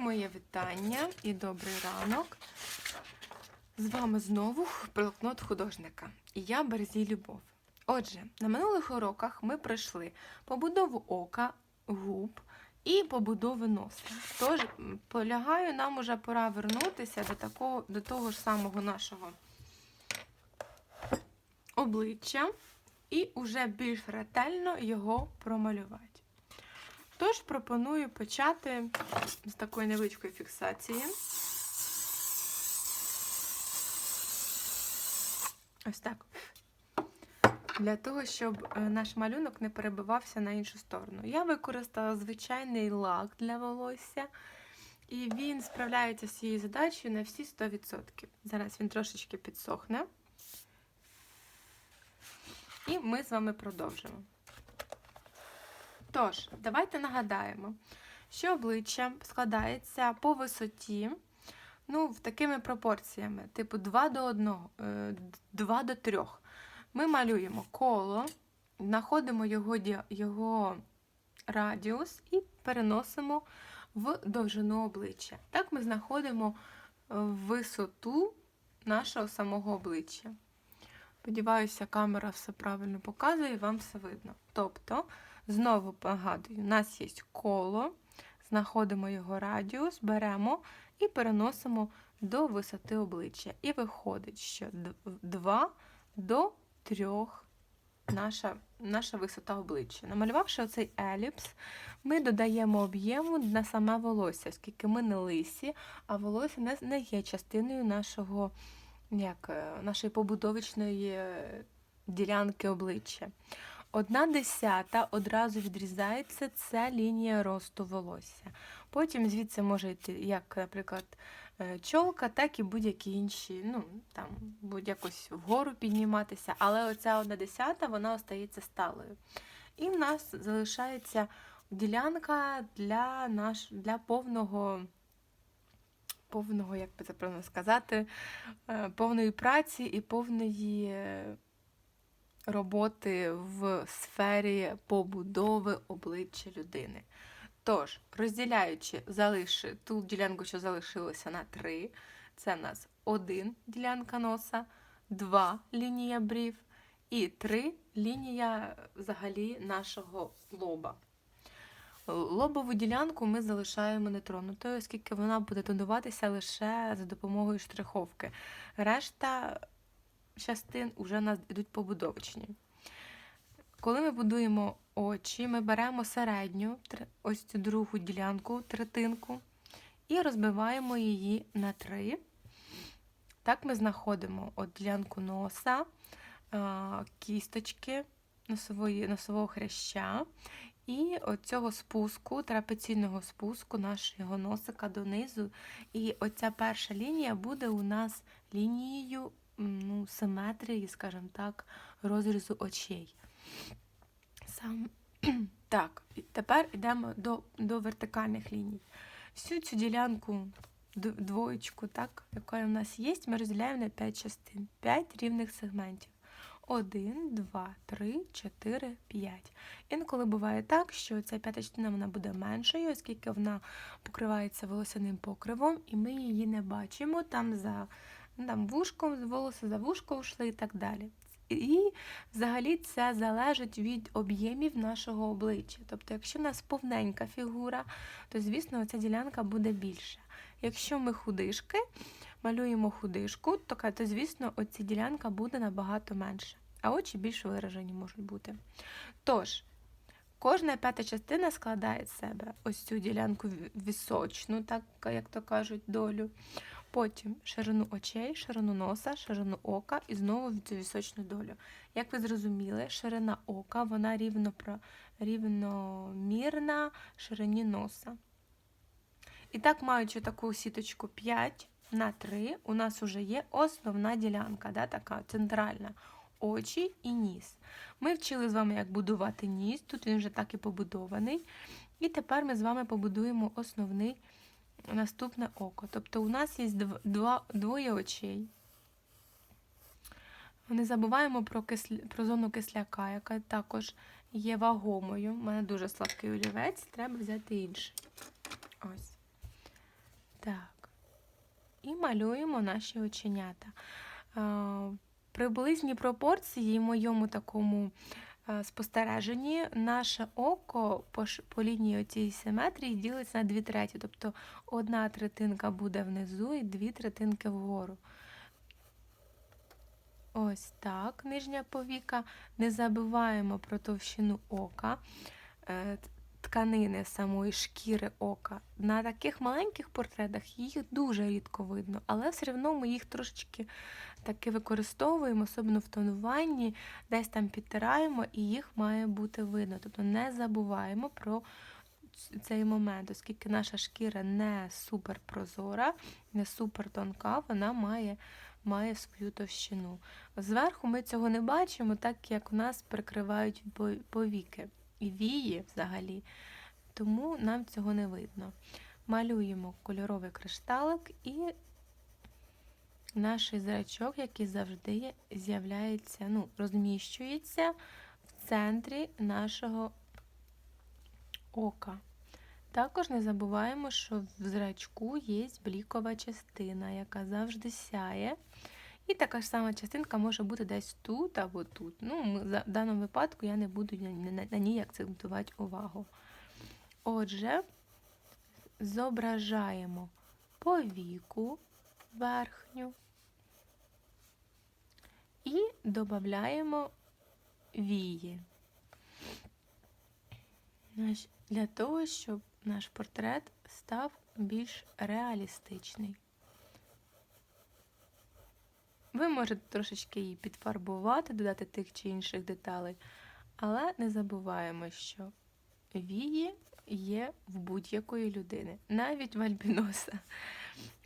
моє вітання і добрий ранок. З вами знову блокнот художника. І я Березій Любов. Отже, на минулих уроках ми пройшли побудову ока, губ і побудову носа. Тож, полягаю, нам уже пора вернутися до, такого, до того ж самого нашого обличчя і уже більш ретельно його промалювати. Тож пропоную почати з такої невеличкої фіксації. Ось так. Для того, щоб е, наш малюнок не перебивався на іншу сторону. Я використала звичайний лак для волосся, і він справляється з цією задачею на всі 100%. Зараз він трошечки підсохне. І ми з вами продовжимо. Тож, давайте нагадаємо, що обличчя складається по висоті, ну, в такими пропорціями, типу 2 до 1, 2 до 3. Ми малюємо коло, знаходимо його, його радіус і переносимо в довжину обличчя. Так ми знаходимо е, висоту нашого самого обличчя. Сподіваюся, камера все правильно показує і вам все видно. Тобто, Знову нагадую, у нас є коло, знаходимо його радіус, беремо і переносимо до висоти обличчя. І виходить, що 2 до 3 наша, наша висота обличчя. Намалювавши оцей еліпс, ми додаємо об'єму на саме волосся, оскільки ми не лисі, а волосся не, не є частиною нашого, як, е, нашої побудовичної е, ділянки обличчя. Одна десята одразу відрізається, це лінія росту волосся. Потім звідси може йти, як, наприклад, е, чолка, так і будь-які інші, ну, там, будь-якось вгору підніматися, але оця одна десята, вона остається сталою. І в нас залишається ділянка для, наш, для повного, повного, як би це правильно сказати, е, повної праці і повної. Роботи в сфері побудови обличчя людини. Тож, розділяючи залиши, ту ділянку, що залишилося на 3, це в нас 1 ділянка носа, 2 лінія брів і 3 лінія взагалі нашого лоба. Лобову ділянку ми залишаємо нетронутою, оскільки вона буде додаватися лише за допомогою штриховки. Решта частин вже у нас йдуть побудовочні. Коли ми будуємо очі, ми беремо середню, ось цю другу ділянку, третинку, і розбиваємо її на три. Так ми знаходимо от ділянку носа, кісточки носової, носового хряща. І от цього спуску, трапеційного спуску нашого носика донизу. І оця перша лінія буде у нас лінією ну, симетрії, скажімо так, розрізу очей. Сам... Так, тепер йдемо до, до вертикальних ліній. Всю цю ділянку, двоєчку, так, яка у нас є, ми розділяємо на 5 частин, 5 рівних сегментів. 1, 2, 3, 4, 5. Інколи буває так, що ця п'ята частина вона буде меншою, оскільки вона покривається волосяним покривом, і ми її не бачимо там за ну, там, вушком, волоси за вушко йшли і так далі. І взагалі це залежить від об'ємів нашого обличчя. Тобто, якщо в нас повненька фігура, то звісно ця ділянка буде більша. Якщо ми худишки, малюємо худишку, то, то звісно, оця ділянка буде набагато менша, а очі більш виражені можуть бути. Тож, кожна п'ята частина складає з себе ось цю ділянку ві- вісочну, так як то кажуть, долю. Потім ширину очей, ширину носа, ширину ока і знову цю вісочну долю. Як ви зрозуміли, ширина ока вона рівно, рівномірна ширині носа. І так, маючи таку сіточку 5 на 3, у нас вже є основна ділянка, да, така центральна очі і ніс. Ми вчили з вами, як будувати ніс, тут він вже так і побудований. І тепер ми з вами побудуємо основний наступне око. Тобто у нас є два, двоє очей. Не забуваємо про, кислі, про зону кисляка, яка також є вагомою. У мене дуже слабкий олівець, треба взяти інший. Ось. Так. І малюємо наші оченята. Приблизні пропорції в моєму такому спостереженні наше око по, по лінії цієї симетрії ділиться на дві треті. Тобто одна третинка буде внизу і дві третинки вгору. Ось так, нижня повіка. Не забуваємо про товщину ока, е, тканини самої шкіри ока. На таких маленьких портретах їх дуже рідко видно, але все одно ми їх трошечки таки використовуємо, особливо в тонуванні, десь там підтираємо, і їх має бути видно. Тобто не забуваємо про цей момент, оскільки наша шкіра не супер прозора, не супер тонка, вона має, має свою товщину. Зверху ми цього не бачимо, так як у нас прикривають повіки і вії взагалі, тому нам цього не видно. Малюємо кольоровий кришталик і наш зрачок, який завжди з'являється, ну, розміщується в центрі нашого ока. Також не забуваємо, що в зрачку є блікова частина, яка завжди сяє. І така ж сама частинка може бути десь тут або тут. Ну, в даному випадку я не буду на, ній акцентувати увагу. Отже, зображаємо повіку верхню і додаємо вії. Для того, щоб наш портрет став більш реалістичний. Ви можете трошечки її підфарбувати, додати тих чи інших деталей, але не забуваємо, що вії є в будь-якої людини, навіть в альбіноса.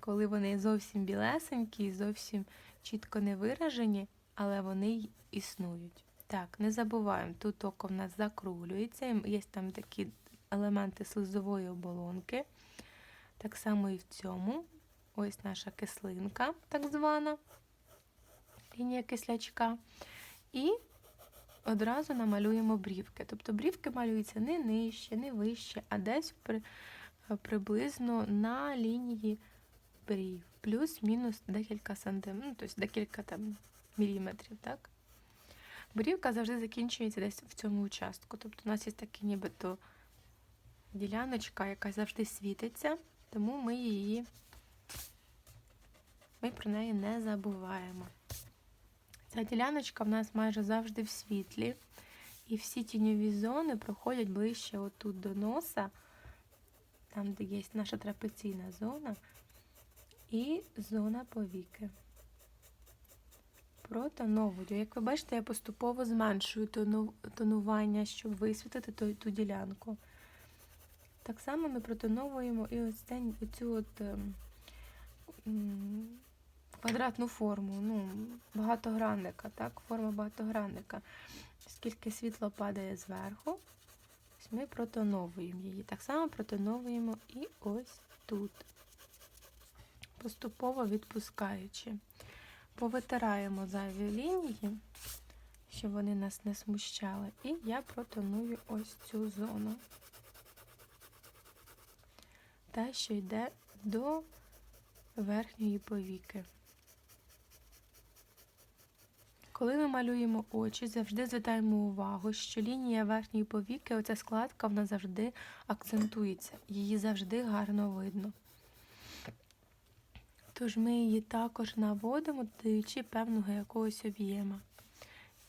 Коли вони зовсім білесенькі, зовсім чітко не виражені, але вони існують. Так, не забуваємо, тут око в нас закруглюється, є там такі елементи слизової оболонки. Так само і в цьому. Ось наша кислинка, так звана лінія кислячка. І одразу намалюємо брівки. Тобто брівки малюються не нижче, не вище, а десь при, приблизно на лінії брів. Плюс-мінус декілька сантиметрів, ну, тобто декілька там міліметрів, так? Брівка завжди закінчується десь в цьому участку. Тобто у нас є така нібито діляночка, яка завжди світиться, тому ми її, ми про неї не забуваємо. Ця діляночка в нас майже завжди в світлі, і всі тіньові зони проходять ближче отут до носа, там, де є наша трапеційна зона, і зона повіки. Протоновую. Як ви бачите, я поступово зменшую тонування, щоб висвітити ту, ділянку. Так само ми протоновуємо і ось оцю от ем, квадратну форму, ну, багатогранника, так, форма багатогранника. Скільки світло падає зверху, ось ми протоновуємо її. Так само протоновуємо і ось тут, поступово відпускаючи. Повитираємо зайві лінії, щоб вони нас не смущали. І я протоную ось цю зону. Та, що йде до верхньої повіки. Коли ми малюємо очі, завжди звертаємо увагу, що лінія верхньої повіки, оця складка, вона завжди акцентується, її завжди гарно видно. Тож ми її також наводимо, даючи певного якогось об'єма.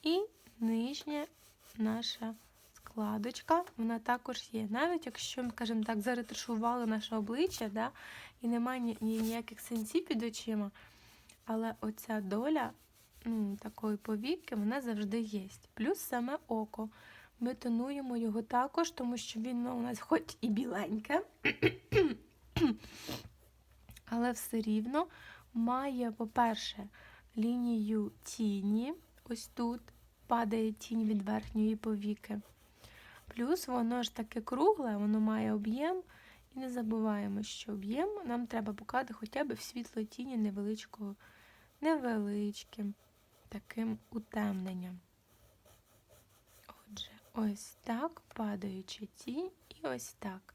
І нижня наша складочка, вона також є. Навіть якщо, скажімо так, заретушували наше обличчя, да, і немає ні- ні- ніяких сенсів під очима, але оця доля ну, такої повіки, вона завжди є. Плюс саме око. Ми тонуємо його також, тому що він ну, у нас хоч і біленьке, але все рівно має, по-перше, лінію тіні. Ось тут падає тінь від верхньої повіки. Плюс воно ж таке кругле, воно має об'єм. І не забуваємо, що об'єм нам треба показати хоча б в світлої тіні невеличкого, невеличким таким утемненням. Отже, ось так, падаючи тінь, і ось так.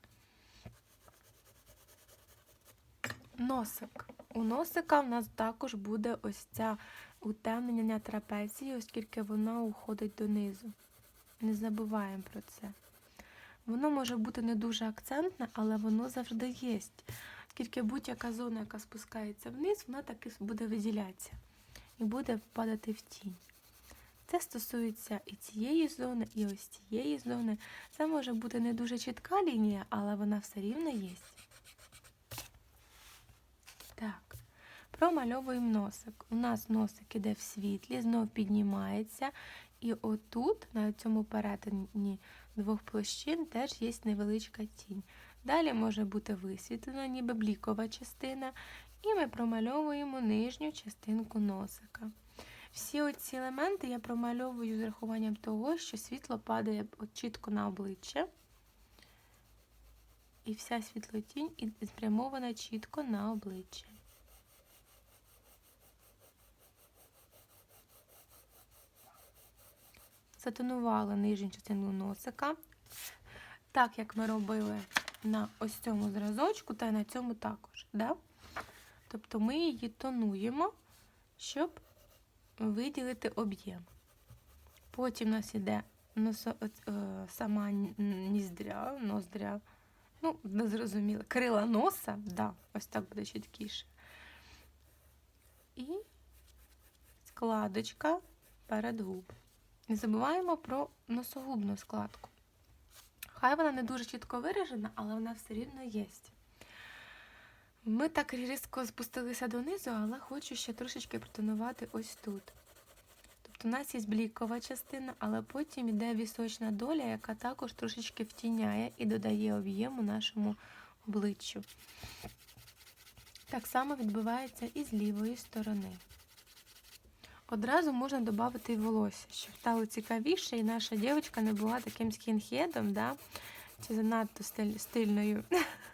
Носик. У носика в нас також буде ось ця утемнення трапеції, оскільки вона уходить донизу. Не забуваємо про це. Воно може бути не дуже акцентне, але воно завжди є. Оскільки будь-яка зона, яка спускається вниз, вона таки буде виділятися і буде впадати в тінь. Це стосується і цієї зони, і ось цієї зони. Це може бути не дуже чітка лінія, але вона все рівно є. Так, промальовуємо носик. У нас носик іде в світлі, знов піднімається. І отут, на цьому перетині двох площин, теж є невеличка тінь. Далі може бути висвітлена, ніби блікова частина, і ми промальовуємо нижню частинку носика. Всі оці елементи я промальовую з рахуванням того, що світло падає чітко на обличчя. І вся світлотінь спрямована чітко на обличчя. Затонувала нижню частину носика. Так як ми робили на ось цьому зразочку, та й на цьому також. Да? Тобто ми її тонуємо, щоб виділити об'єм. Потім у нас іде носо, е, сама ніздря, ноздря. Ну, не зрозуміло. Крила носа, да, ось так буде чіткіше. І складочка перед губ. Не забуваємо про носогубну складку. Хай вона не дуже чітко виражена, але вона все рівно є. Ми так різко спустилися донизу, але хочу ще трошечки протонувати ось тут. Тобто у нас є блікова частина, але потім йде вісочна доля, яка також трошечки втіняє і додає об'єму нашому обличчю. Так само відбувається і з лівої сторони. Одразу можна додати і волосся, щоб стало цікавіше, і наша дівчинка не була таким скінхедом, да? чи занадто стиль- стильною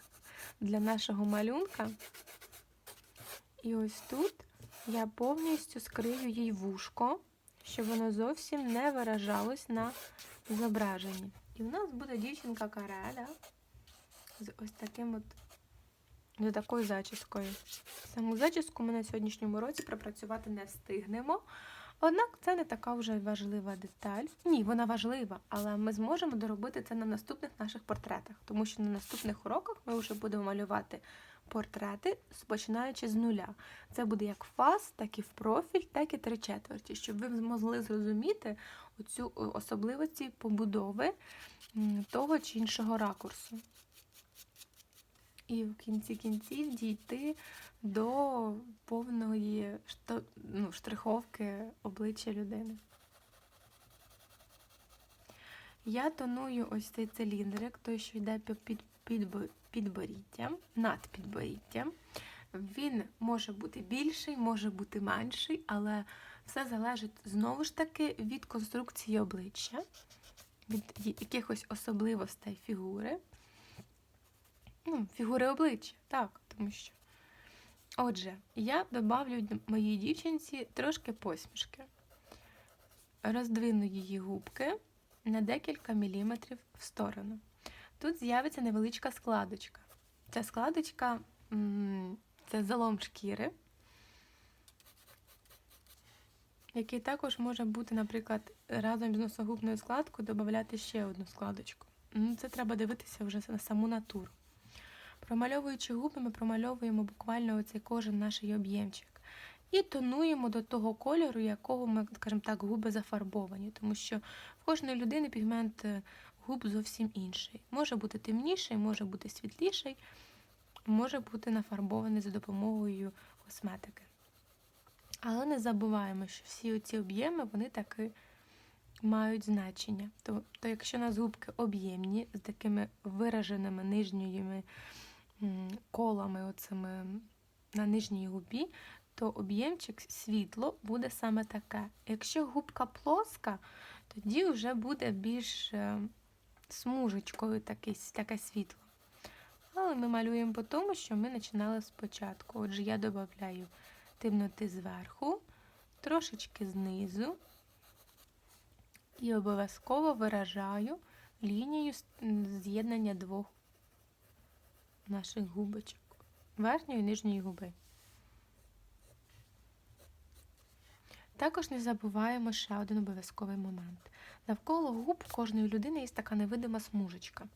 для нашого малюнка. І ось тут я повністю скрию їй вушко, щоб воно зовсім не виражалось на зображенні. І в нас буде дівчинка кареля з ось таким от з такою зачіскою. Саму зачіску ми на сьогоднішньому році пропрацювати не встигнемо. Однак це не така вже важлива деталь. Ні, вона важлива, але ми зможемо доробити це на наступних наших портретах, тому що на наступних уроках ми вже будемо малювати портрети, починаючи з нуля. Це буде як фас, так і в профіль, так і три четверті, щоб ви змогли зрозуміти оцю особливості побудови того чи іншого ракурсу. І в кінці кінців дійти до повної ну, штриховки обличчя людини. Я тоную ось цей циліндрик, той, що йде під, під, підбо- підборіддям, над підборіддям. Він може бути більший, може бути менший, але все залежить знову ж таки від конструкції обличчя, від якихось особливостей фігури. Ну, фігури обличчя, так, тому що. Отже, я добавлю моїй дівчинці трошки посмішки. Роздвину її губки на декілька міліметрів в сторону. Тут з'явиться невеличка складочка. Ця складочка це залом шкіри, який також може бути, наприклад, разом з носогубною складкою додати ще одну складочку. Це треба дивитися вже на саму натуру. Промальовуючи губи, ми промальовуємо буквально оцей кожен наш об'ємчик. І тонуємо до того кольору, якого ми, скажімо так, губи зафарбовані, тому що в кожної людини пігмент е, губ зовсім інший. Може бути темніший, може бути світліший, може бути нафарбований за допомогою косметики. Але не забуваємо, що всі ці об'єми вони таки мають значення. То, то якщо у нас губки об'ємні з такими вираженими нижніми колами оцими на нижній губі, то об'ємчик світло буде саме таке. Якщо губка плоска, тоді вже буде більш е, смужечкою таке, таке світло. Але ми малюємо по тому, що ми починали спочатку. Отже, я додаю темноти зверху, трошечки знизу, і обов'язково виражаю лінію з'єднання двох наших губочок. верхньої і нижньої губи. Також не забуваємо ще один обов'язковий момент. Навколо губ кожної людини є така невидима смужечка,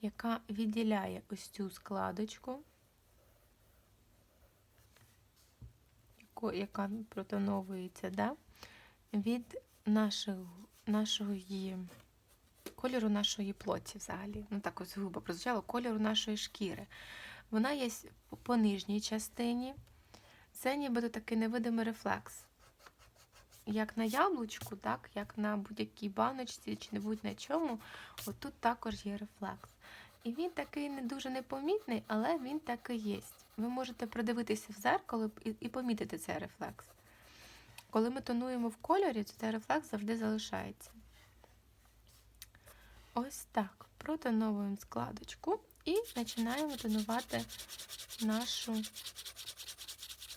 яка відділяє ось цю складочку, яка протоновується, да? від нашого, нашої кольору нашої плоті взагалі. Ну так ось грубо прозвучало, кольору нашої шкіри. Вона є по нижній частині. Це нібито такий невидимий рефлекс. Як на яблучку, так, як на будь-якій баночці чи не будь на чому, отут також є рефлекс. І він такий не дуже непомітний, але він такий є. Ви можете придивитися в зеркало і, і помітити цей рефлекс. Коли ми тонуємо в кольорі, то цей рефлекс завжди залишається. Ось так. Протоновуємо складочку і починаємо тонувати нашу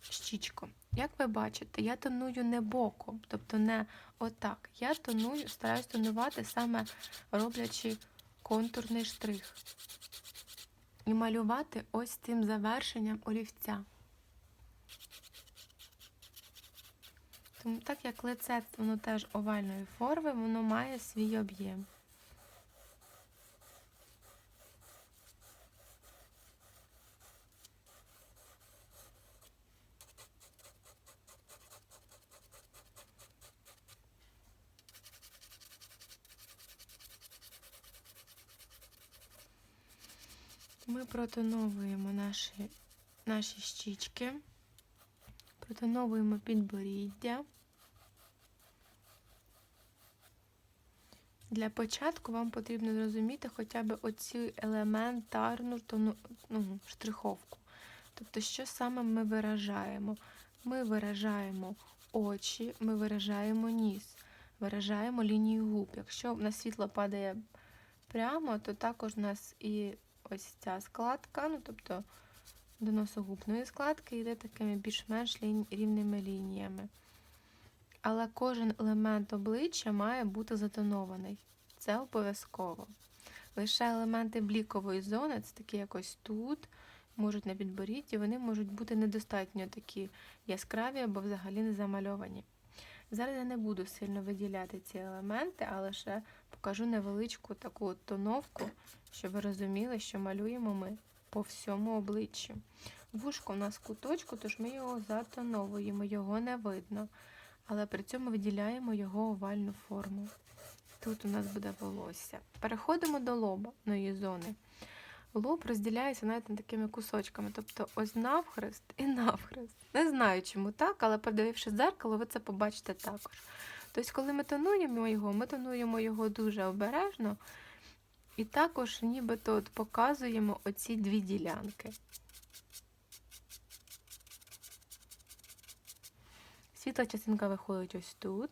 щічку. Як ви бачите, я тоную не боком, тобто не отак. Я тоную, стараюсь тонувати саме роблячи контурний штрих. І малювати ось цим завершенням олівця. Тому так як лице воно теж овальної форми, воно має свій об'єм. Ми протоновуємо наші, наші щічки, протоновуємо підборіддя. Для початку вам потрібно зрозуміти хоча б оцю елементарну ну, штриховку. Тобто, що саме ми виражаємо? Ми виражаємо очі, ми виражаємо ніс, виражаємо лінію губ. Якщо на світло падає прямо, то також у нас і ось ця складка, ну тобто до носогубної складки йде такими більш-менш рівними лініями. Але кожен елемент обличчя має бути затонований. Це обов'язково. Лише елементи блікової зони, це такі якось тут, можуть на підборідді, вони можуть бути недостатньо такі яскраві або взагалі не замальовані. Зараз я не буду сильно виділяти ці елементи, а лише покажу невеличку таку тоновку, щоб ви розуміли, що малюємо ми по всьому обличчю. Вушко у нас в куточку, тож ми його затоновуємо, його не видно, але при цьому виділяємо його овальну форму. Тут у нас буде волосся. Переходимо до лобної зони. Лоб розділяється навіть на такими кусочками, тобто ось навхрест і навхрест. Не знаю, чому так, але подивившись в дзеркало, ви це побачите також. Тобто, коли ми тонуємо його, ми тонуємо його дуже обережно, і також нібито от показуємо оці дві ділянки. Світла частинка виходить ось тут.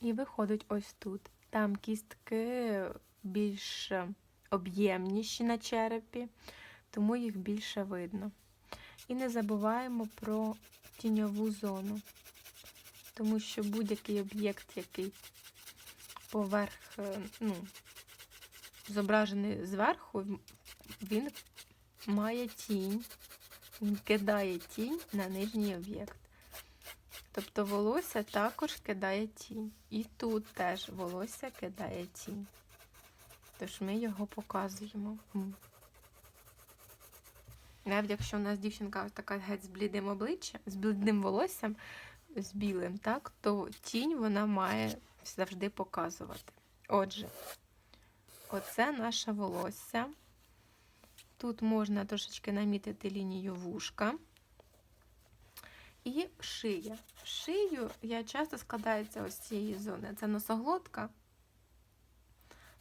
І виходить ось тут. Там кістки більш об'ємніші на черепі, тому їх більше видно. І не забуваємо про тіньову зону, тому що будь-який об'єкт, який поверх, е, ну, зображений зверху, він має тінь, він кидає тінь на нижній об'єкт. Тобто волосся також кидає тінь. І тут теж волосся кидає тінь. Тож ми його показуємо. Навіть якщо у нас дівчинка така геть з блідим обличчям, з блідним волоссям, з білим, так, то тінь вона має завжди показувати. Отже, оце наше волосся. Тут можна трошечки намітити лінію вушка. І шия. Шию я часто складається ось з цієї зони. Це носоглотка,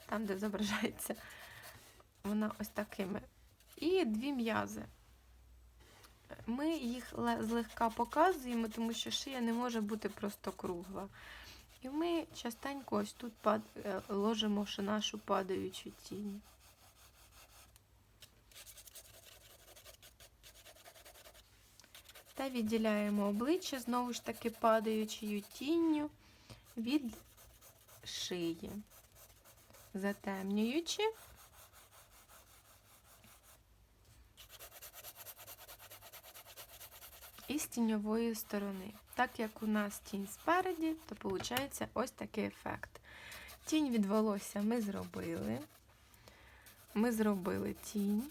там, де зображається вона ось такими. І дві м'язи. Ми їх злегка показуємо, тому що шия не може бути просто кругла. І ми частенько ось тут е, ложимо нашу падаючу тінь. Та відділяємо обличчя знову ж таки падаючою тінню від шиї, затемнюючи. І з тіньової сторони. Так як у нас тінь спереді, то виходить ось такий ефект. Тінь від волосся ми зробили. Ми зробили тінь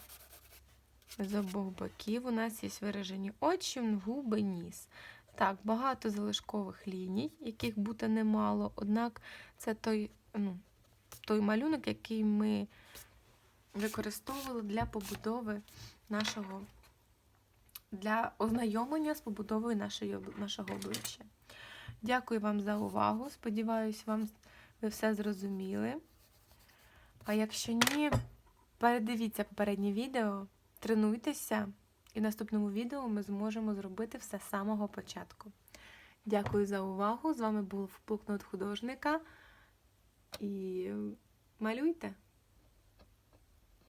з обох боків. У нас є виражені очі, губи, ніс. Так, багато залишкових ліній, яких бути немало, однак це той, ну, той малюнок, який ми використовували для побудови нашого, для ознайомлення з побудовою нашої, нашого обличчя. Дякую вам за увагу. Сподіваюсь, вам ви все зрозуміли. А якщо ні, передивіться попереднє відео, тренуйтеся, і в наступному відео ми зможемо зробити все з самого початку. Дякую за увагу. З вами був блокнот художника. І малюйте!